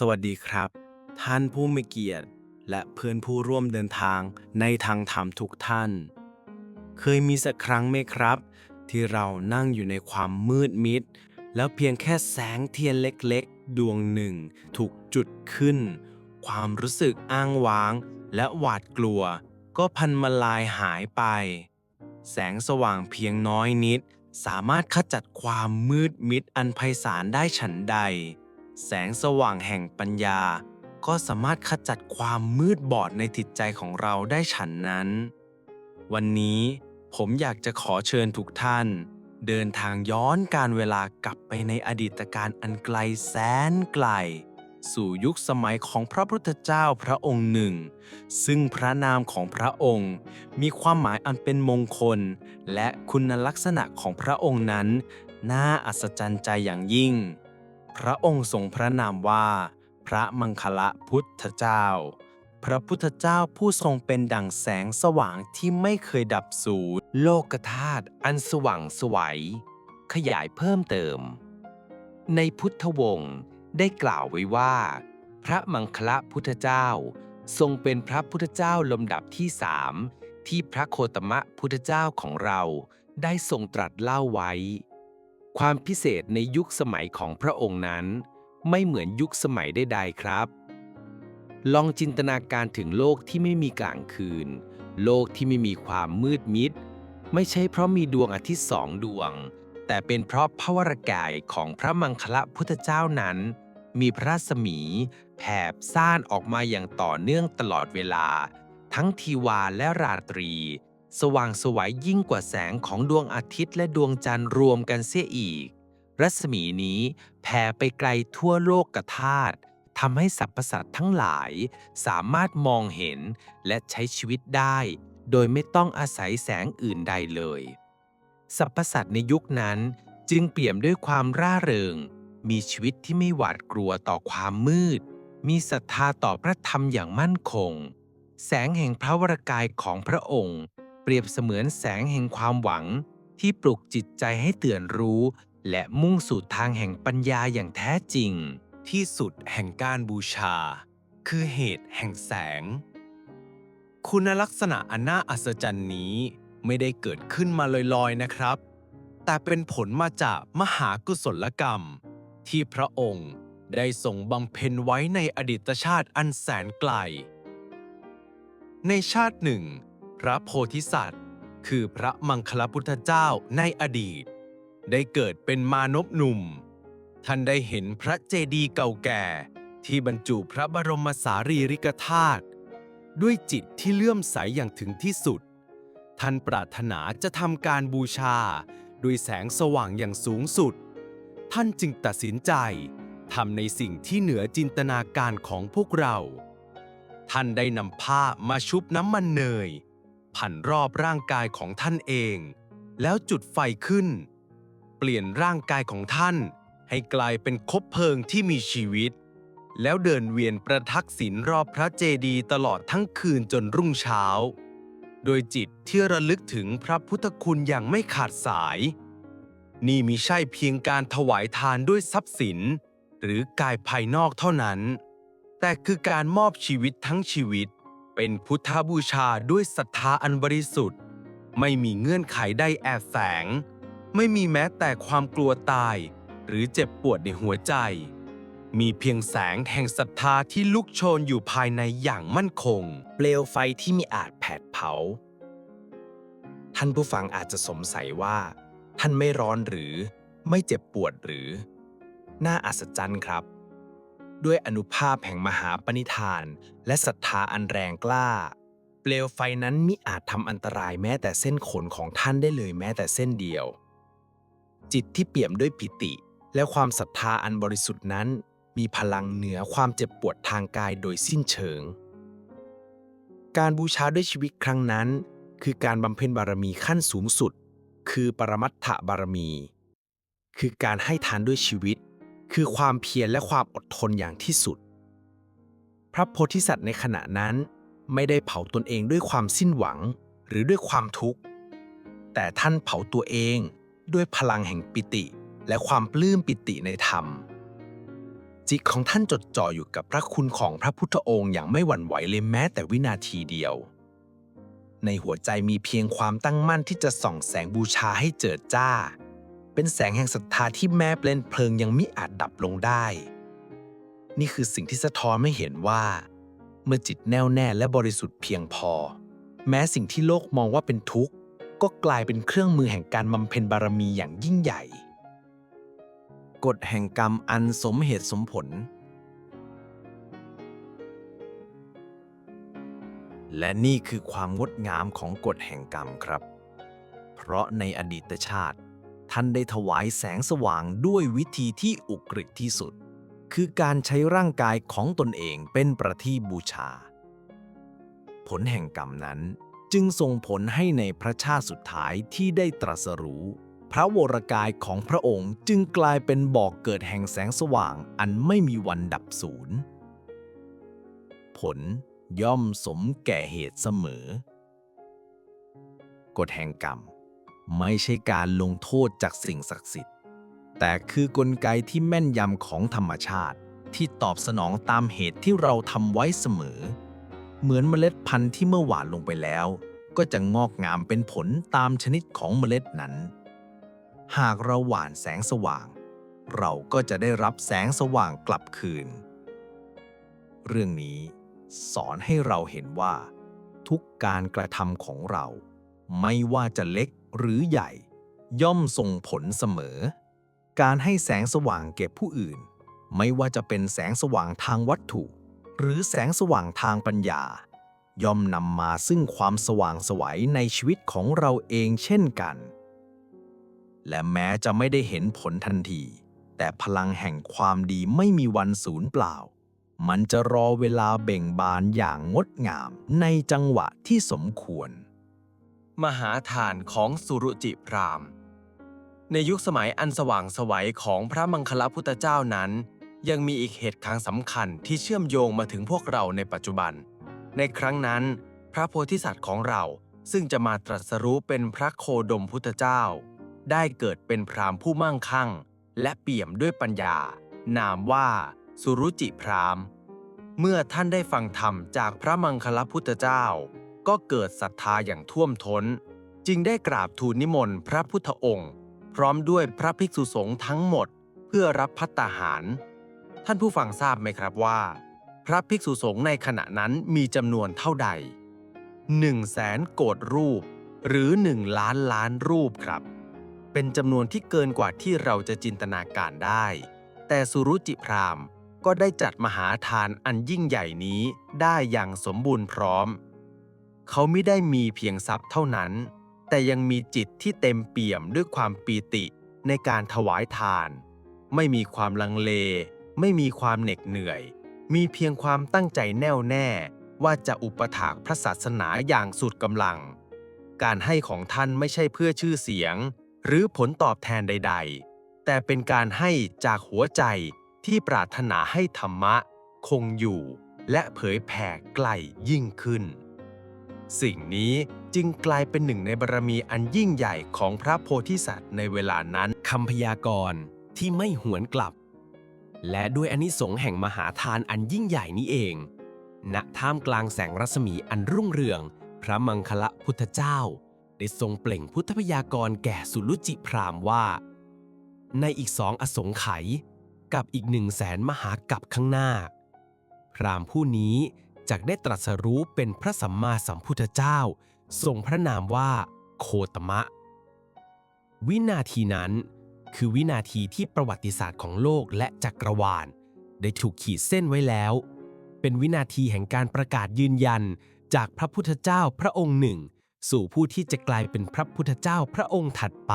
สวัสดีครับ ท่านผู้มีเกียรติ และเพื่อนผู้ร่วมเดินทางในทางธรรมทุกท่าน เคยมีสักครั้งไหมครับ ที่เรานั่งอยู่ในความมืดมิด แล้วเพียงแค่แสงเทียนเล็กๆ ดวงหนึ่งถูกจุดขึ้น ความรู้สึกอ้างว้าง และหวาดกลัว ก็พันมาลายหายไป แสงสว่างเพียงน้อยนิด สามารถขจัดความมืดมิดอันไพศาลได้ฉันใด แสงสว่างแห่งปัญญา ก็สามารถขจัดความมืดบอดในจิตใจของเราได้ฉันนั้น วันนี้ผมอยากจะขอเชิญทุกท่าน เดินทางย้อนการเวลากลับไปในอดีตการอันไกลแสนไกล สู่ยุคสมัยของพระพุทธเจ้าพระองค์หนึ่ง ซึ่งพระนามของพระองค์ มีความหมายอันเป็นมงคล และคุณลักษณะของพระองค์นั้น น่าอัศจรรย์ใจอย่างยิ่ง พระองค์ทรงพระนามว่า พระมังคละพุทธเจ้า พระพุทธเจ้าผู้ทรงเป็นดั่งแสงสว่างที่ไม่เคยดับสูญโลกธาตุอันสว่างสวัย ขยายเพิ่มเติม ในพุทธวงศ์ได้กล่าวไว้ว่า พระมังคละพุทธเจ้า ทรงเป็นพระพุทธเจ้าลำดับที่สามที่พระโคตมะพุทธเจ้าของเราได้ทรงตรัสเล่าไว้ ความพิเศษในยุคสมัยของพระองค์นั้น ไม่เหมือนยุคสมัยใดๆครับ ลองจินตนาการถึงโลกที่ไม่มีกลางคืน โลกที่ไม่มีความมืดมิด ไม่ใช่เพราะมีดวงอาทิตย์สองดวง แต่เป็นเพราะพระวรกายของพระมังคละพุทธเจ้านั้น มีพระรัศมีแผ่ซ่านออกมาอย่างต่อเนื่องตลอดเวลา ทั้งทีวาและราตรี สว่างสวยยิ่งกว่าแสงของดวงอาทิตย์และดวงจันทร์รวมกันเสียอีก รัศมีนี้แผ่ไปไกลทั่วโลกกธาตุทำให้สรรพสัตว์ทั้งหลายสามารถมองเห็นและใช้ชีวิตได้ โดยไม่ต้องอาศัยแสงอื่นใดเลย สรรพสัตว์ในยุคนั้นจึงเปี่ยมด้วยความร่าเริง มีชีวิตที่ไม่หวาดกลัวต่อความมืด มีศรัทธาต่อพระธรรมอย่างมั่นคง แสงแห่งพระวรากายของพระองค์ เปรียบเสมือนแสงแห่งความหวัง ที่ปลุกจิตใจให้เตื่นรู้ และมุ่งสู่ทางแห่งปัญญาอย่างแท้จริง ที่สุดแห่งการบูชา คือเหตุแห่งแสง คุณลักษณะอันน่าอัศจรรย์นี้ไม่ได้เกิดขึ้นมาลอยๆนะครับ แต่เป็นผลมาจากมหากุศลกรรม ที่พระองค์ได้ทรงบำเพ็ญไว้ในอดีตชาติอันแสนไกล ในชาติหนึ่ง พระโพธิสัตว์ คือพระมังคลพุทธเจ้าในอดีต ได้เกิดเป็นมานพหนุ่ม ท่านได้เห็นพระเจดีย์เก่าแก่ที่บรรจุพระบรมสารีริกธาตุด้วยจิตที่เลื่อมใสอย่างถึงที่สุด ท่านปรารถนาจะทำการบูชาด้วยแสงสว่างอย่างสูงสุด ท่านจึงตัดสินใจทำในสิ่งที่เหนือจินตนาการของพวกเรา ท่านได้นำผ้ามาชุบน้ำมันเนย พันรอบร่างกายของท่านเอง แล้วจุดไฟขึ้น เปลี่ยนร่างกายของท่าน ให้กลายเป็นคบเพลิงที่มีชีวิต แล้วเดินเวียนประทักษิณรอบพระเจดีย์ตลอดทั้งคืนจนรุ่งเช้า โดยจิตที่ระลึกถึงพระพุทธคุณอย่างไม่ขาดสาย นี่มิใช่เพียงการถวายทานด้วยทรัพย์สิน หรือกายภายนอกเท่านั้น แต่คือการมอบชีวิตทั้งชีวิต เป็นพุทธบูชาด้วยศรัทธาอันบริสุทธิ์ ไม่มีเงื่อนไขใดแอบแฝง ไม่มีแม้แต่ความกลัวตาย หรือเจ็บปวดในหัวใจ มีเพียงแสงแห่งศรัทธาที่ลุกโชนอยู่ภายในอย่างมั่นคง เปลวไฟที่มีอาจแผดเผา ท่านผู้ฟังอาจจะสงสัยว่า ท่านไม่ร้อนหรือ ไม่เจ็บปวดหรือ น่าอัศจรรย์ครับ ด้วยอนุภาพแห่งมหาปณิธาน และศรัทธาอันแรงกล้า เปลวไฟนั้นมิอาจทำอันตรายแม้แต่เส้นขนของท่านได้เลยแม้แต่เส้นเดียว จิตที่เปี่ยมด้วยปิติ และความศรัทธาอันบริสุทธิ์นั้น มีพลังเหนือความเจ็บปวดทางกายโดยสิ้นเชิง การบูชาด้วยชีวิตครั้งนั้น คือการบำเพ็ญบารมีขั้นสูงสุด คือปรมัตถบารมี คือการให้ทานด้วยชีวิต คือความเพียรและความอดทนอย่างที่สุด พระโพธิสัตว์ในขณะนั้น ไม่ได้เผาตนเองด้วยความสิ้นหวังหรือด้วยความทุกข์ แต่ท่านเผาตัวเองด้วยพลังแห่งปิติ และความปลื้มปิติในธรรม จิตของท่านจดจ่ออยู่กับพระคุณของพระพุทธองค์อย่างไม่หวั่นไหวเลยแม้แต่วินาทีเดียว ในหัวใจมีเพียงความตั้งมั่นที่จะส่องแสงบูชาให้เจิดจ้า เป็นแสงแห่งศรัทธาที่แม้เปลนเพลิงยังมิอาจดับลงได้ นี่คือสิ่งที่สะท้อนให้เห็นว่า เมื่อจิตแน่วแน่และบริสุทธิ์เพียงพอ แม้สิ่งที่โลกมองว่าเป็นทุกข์ ก็กลายเป็นเครื่องมือแห่งการบำเพ็ญบารมีอย่างยิ่งใหญ่ กฎแห่งกรรมอันสมเหตุสมผล และนี่คือความงดงามของกฎแห่งกรรมครับ เพราะในอดีตชาติ ท่านได้ถวายแสงสว่างด้วยวิธีที่อุกฤษที่สุด คือการใช้ร่างกายของตนเองเป็นประทีปบูชา ผลแห่งกรรมนั้นจึงส่งผลให้ในพระชาติสุดท้ายที่ได้ตรัสรู้ พระวรกายของพระองค์จึงกลายเป็นบอกเกิดแห่งแสงสว่างอันไม่มีวันดับสูญผลย่อมสมแก่เหตุเสมอ กฎแห่งกรรม ไม่ใช่การลงโทษจากสิ่งศักดิ์สิทธิ์ แต่คือกลไกที่แม่นยำของธรรมชาติ ที่ตอบสนองตามเหตุที่เราทำไว้เสมอ เหมือนเมล็ดพันธุ์ที่เมื่อหว่านลงไปแล้ว ก็จะงอกงามเป็นผลตามชนิดของเมล็ดนั้น หากเราหว่านแสงสว่าง เราก็จะได้รับแสงสว่างกลับคืน เรื่องนี้สอนให้เราเห็นว่า ทุกการกระทำของเรา ไม่ว่าจะเล็ก หรือใหญ่ ย่อมส่งผลเสมอ การให้แสงสว่างแก่ผู้อื่น ไม่ว่าจะเป็นแสงสว่างทางวัตถุ หรือแสงสว่างทางปัญญา ย่อมนำมาซึ่งความสว่างไสวัยในชีวิตของเราเองเช่นกัน และแม้จะไม่ได้เห็นผลทันที แต่พลังแห่งความดีไม่มีวันสูญเปล่ามันจะรอเวลาเบ่งบานอย่างงดงามในจังหวะที่สมควร มหาฐานของสุรุจิพรามในยุคสมัยอันสว่างสวัยของพระมังคลพุทธเจ้านั้น ยังมีอีกเหตุการณ์สำคัญที่เชื่อมโยงมาถึงพวกเราในปัจจุบัน ในครั้งนั้น พระโพธิสัตว์ของเราซึ่งจะมาตรัสรู้เป็นพระโคดมพุทธเจ้า ได้เกิดเป็นพรามผู้มั่งคั่ง และเปี่ยมด้วยปัญญา นามว่าสุรุจิพรามเมื่อท่านได้ฟังธรรมจากพระมังคลพุทธเจ้า ก็เกิดศรัทธาอย่างท่วมท้น จึงได้กราบทูลนิมนต์พระพุทธองค์ พร้อมด้วยพระภิกษุสงฆ์ทั้งหมด เพื่อรับพัตตาหาร ท่านผู้ฟังทราบไหมครับว่า พระภิกษุสงฆ์ในขณะนั้นมีจำนวนเท่าใด1 0 0 0 0แสนโกดรูป หรือ 1 ล้านล้านรูปครับ เป็นจำนวนที่เกินกว่าที่เราจะจินตนาการได้ แต่สุรุจิพรามก็ได้จัดมหาทานอันยิ่งใหญ่นี้ได้อย่างสมบูรณ์พร้อม เขาไม่ได้มีเพียงทรัพย์เท่านั้น แต่ยังมีจิตที่เต็มเปี่ยมด้วยความปีติในการถวายทาน ไม่มีความลังเล ไม่มีความเหน็ดเหนื่อย มีเพียงความตั้งใจแน่วแน่ว่าจะอุปถากพระศาสนาอย่างสุดกำลัง การให้ของท่านไม่ใช่เพื่อชื่อเสียง หรือผลตอบแทนใด ๆ แต่เป็นการให้จากหัวใจที่ปรารถนาให้ธรรมะ คงอยู่และเผยแผ่ไกลยิ่งขึ้น สิ่งนี้จึงกลายเป็นหนึ่งในบารมีอันยิ่งใหญ่ของพระโพธิสัตว์ในเวลานั้นคำพยากรณ์ที่ไม่หวนกลับ และด้วยอนิสงส์แห่งมหาทานอันยิ่งใหญ่นี้เองณท่ามกลางแสงรัศมีอันรุ่งเรือง พระมังคละพุทธเจ้า ได้ทรงเปล่งพุทธพยากรณ์แก่สุรุจิพรามว่า ในอีกสองอสงไขยกับอีกหนึ่งแสนมหากับข้างหน้า พรามผู้นี้ จะได้ตรัสรู้เป็นพระสัมมาสัมพุทธเจ้า ทรงพระนามว่าโคตมะ วินาทีนั้น คือวินาทีที่ประวัติศาสตร์ของโลกและจักรวาล ได้ถูกขีดเส้นไว้แล้ว เป็นวินาทีแห่งการประกาศยืนยัน จากพระพุทธเจ้าพระองค์หนึ่ง สู่ผู้ที่จะกลายเป็นพระพุทธเจ้าพระองค์ถัดไป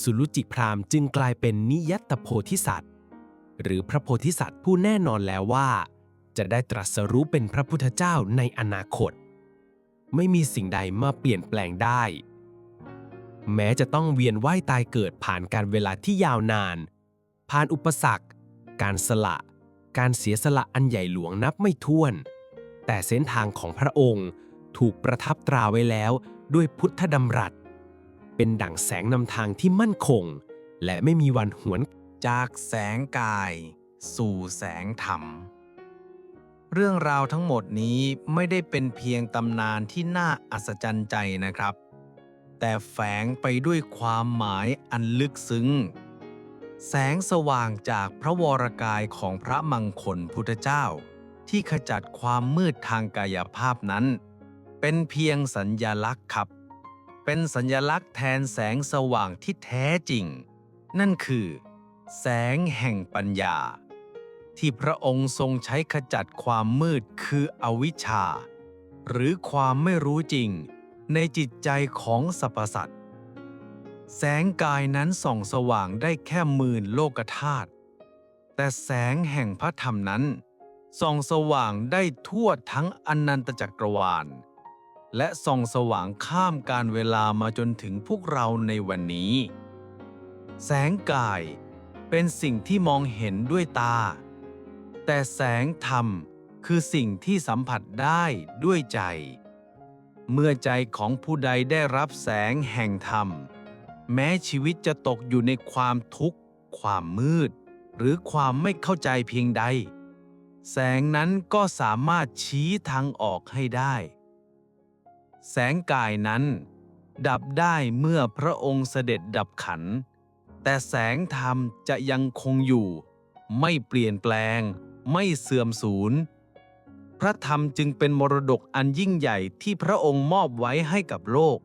สุรุจิพราหมณ์จึงกลายเป็นนิยัตโพธิสัตว์ หรือพระโพธิสัตว์ผู้แน่นอนแล้วว่า จะได้ตรัสรู้เป็นพระพุทธเจ้าในอนาคต ไม่มีสิ่งใดมาเปลี่ยนแปลงได้ แม้จะต้องเวียนว่ายตายเกิดผ่านการเวลาที่ยาวนาน ผ่านอุปสรรค การสละ การเสียสละอันใหญ่หลวงนับไม่ถ้วน แต่เส้นทางของพระองค์ถูกประทับตราไว้แล้วด้วยพุทธดำรัส เป็นดั่งแสงนำทางที่มั่นคง และไม่มีวันหวนจากแสงกาย สู่แสงธรรม เรื่องราวทั้งหมดนี้ไม่ได้เป็นเพียงตำนานที่น่าอัศจรรย์ใจนะครับ แต่แฝงไปด้วยความหมายอันลึกซึ้ง แสงสว่างจากพระวรกายของพระมังคลพุทธเจ้า ที่ขจัดความมืดทางกายภาพนั้น เป็นเพียงสัญญลักษณ์ครับ เป็นสัญญลักษณ์แทนแสงสว่างที่แท้จริง นั่นคือ แสงแห่งปัญญา ที่พระองค์ทรงใช้ขจัดความมืดคืออวิชชา หรือความไม่รู้จริงในจิตใจของสรรพสัตว์ แสงกายนั้นส่องสว่างได้แค่หมื่นโลกธาตุ แต่แสงแห่งพระธรรมนั้น ส่องสว่างได้ทั่วทั้งอนันตจักรวาล และส่องสว่างข้ามการเวลามาจนถึงพวกเราในวันนี้ แสงกายเป็นสิ่งที่มองเห็นด้วยตา แต่แสงธรรมคือสิ่งที่สัมผัสได้ด้วยใจ เมื่อใจของผู้ใดได้รับแสงแห่งธรรม แม้ชีวิตจะตกอยู่ในความทุกข์ ความมืด หรือความไม่เข้าใจเพียงใด แสงนั้นก็สามารถชี้ทางออกให้ได้ แสงกายนั้น ดับได้เมื่อพระองค์เสด็จดับขัน แต่แสงธรรมจะยังคงอยู่ ไม่เปลี่ยนแปลง ไม่เสื่อมสูญ พระธรรมจึงเป็นมรดกอันยิ่งใหญ่ที่พระองค์มอบไว้ให้กับโลก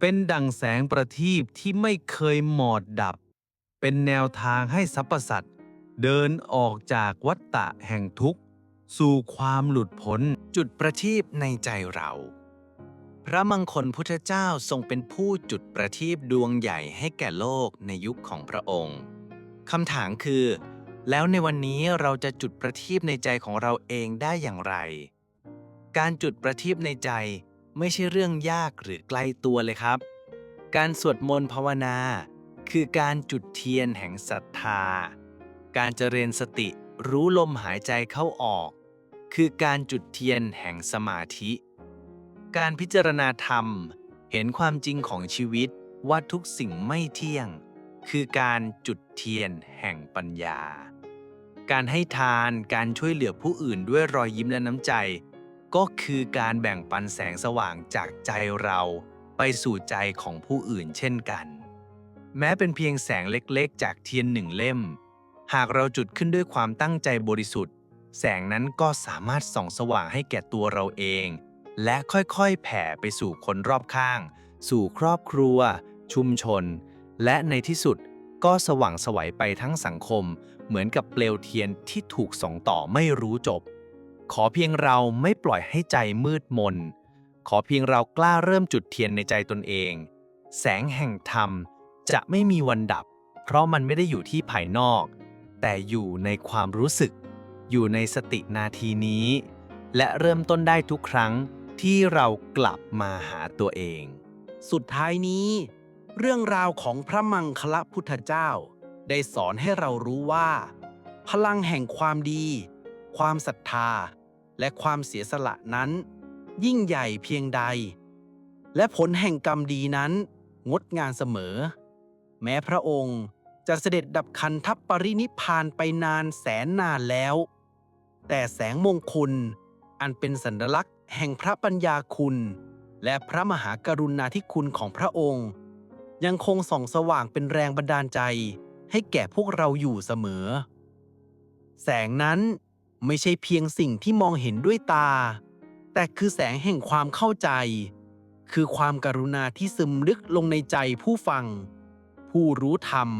เป็นดังแสงประทีปที่ไม่เคยหมอดดับ เป็นแนวทางให้สรรพสัตว์เดินออกจากวัฏฏะแห่งทุกข์ สู่ความหลุดพ้นจุดประทีปในใจเรา พระมังคลพุทธเจ้าทรงเป็นผู้จุดประทีปดวงใหญ่ให้แก่โลกในยุคของพระองค์คำถามคือ แล้วในวันนี้เราจะจุดประทีปในใจของเราเองได้อย่างไร การจุดประทีปในใจไม่ใช่เรื่องยากหรือไกลตัวเลยครับ การสวดมนต์ภาวนา คือการจุดเทียนแห่งศรัทธา การเจริญสติรู้ลมหายใจเข้าออก คือการจุดเทียนแห่งสมาธิ การพิจารณาธรรม เห็นความจริงของชีวิตว่าทุกสิ่งไม่เที่ยง คือการจุดเทียนแห่งปัญญา การให้ทานการช่วยเหลือผู้อื่นด้วยรอยยิ้มและน้ำใจ ก็คือการแบ่งปันแสงสว่างจากใจเราไปสู่ใจของผู้อื่นเช่นกัน แม้เป็นเพียงแสงเล็กๆ จากเทียนหนึ่งเล่ม หากเราจุดขึ้นด้วยความตั้งใจบริสุทธิ์ แสงนั้นก็สามารถส่องสว่างให้แก่ตัวเราเอง และค่อยๆ แผ่ไปสู่คนรอบข้าง สู่ครอบครัว ชุมชน และในที่สุดก็สว่างสวัยไปทั้งสังคม เหมือนกับเปลวเทียนที่ถูกส่องต่อไม่รู้จบ ขอเพียงเราไม่ปล่อยให้ใจมืดมน ขอเพียงเรากล้าเริ่มจุดเทียนในใจตนเอง แสงแห่งธรรมจะไม่มีวันดับ เพราะมันไม่ได้อยู่ที่ภายนอก แต่อยู่ในความรู้สึก อยู่ในสตินาทีนี้ และเริ่มต้นได้ทุกครั้งที่เรากลับมาหาตัวเอง สุดท้ายนี้ เรื่องราวของพระมังคละพุทธเจ้า ได้สอนให้เรารู้ว่า พลังแห่งความดี ความศรัทธา และความเสียสละนั้น ยิ่งใหญ่เพียงใด และผลแห่งกรรมดีนั้น งดงานเสมอ แม้พระองค์จะเสด็จดับคันทัพปรินิพพานไปนานแสนนานแล้ว แต่แสงมงคลอันเป็นสัญลักษณ์แห่งพระปัญญาคุณ และพระมหากรุณาธิคุณของพระองค์ ยังคงส่องสว่างเป็นแรงบันดาลใจ ให้แก่พวกเราอยู่เสมอ แสงนั้นไม่ใช่เพียงสิ่งที่มองเห็นด้วยตา แต่คือแสงแห่งความเข้าใจ คือความกรุณาที่ซึมลึกลงในใจผู้ฟัง ผู้รู้ธรรม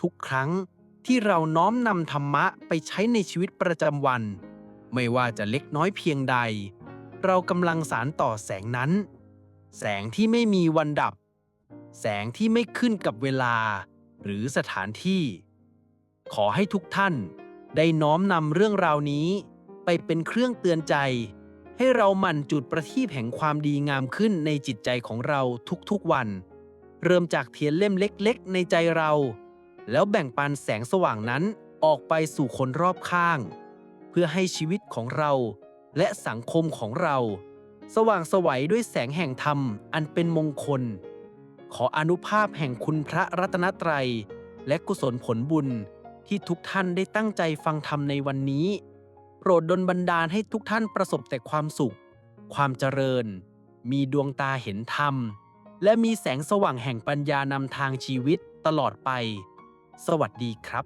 ทุกครั้งที่เราน้อมนำธรรมะไปใช้ในชีวิตประจำวัน ไม่ว่าจะเล็กน้อยเพียงใด เรากำลังสารต่อแสงนั้น แสงที่ไม่มีวันดับ แสงที่ไม่ขึ้นกับเวลา หรือสถานที่ ขอให้ทุกท่านได้น้อมนำเรื่องราวนี้ ไปเป็นเครื่องเตือนใจ ให้เราหมั่นจุดประทีปแห่งความดีงามขึ้นในจิตใจของเราทุกๆวัน เริ่มจากเทียนเล่มเล็กๆ ในใจเรา แล้วแบ่งปันแสงสว่างนั้นออกไปสู่คนรอบข้าง เพื่อให้ชีวิตของเราและสังคมของเรา สว่างไสวัยด้วยแสงแห่งธรรมอันเป็นมงคล ขออนุภาพแห่งคุณพระรัตนตรัย และกุศลผลบุญที่ทุกท่านได้ตั้งใจฟังธรรมในวันนี้ โปรดดลบันดาลให้ทุกท่านประสบแต่ความสุข ความเจริญ มีดวงตาเห็นธรรม และมีแสงสว่างแห่งปัญญานำทางชีวิตตลอดไป สวัสดีครับ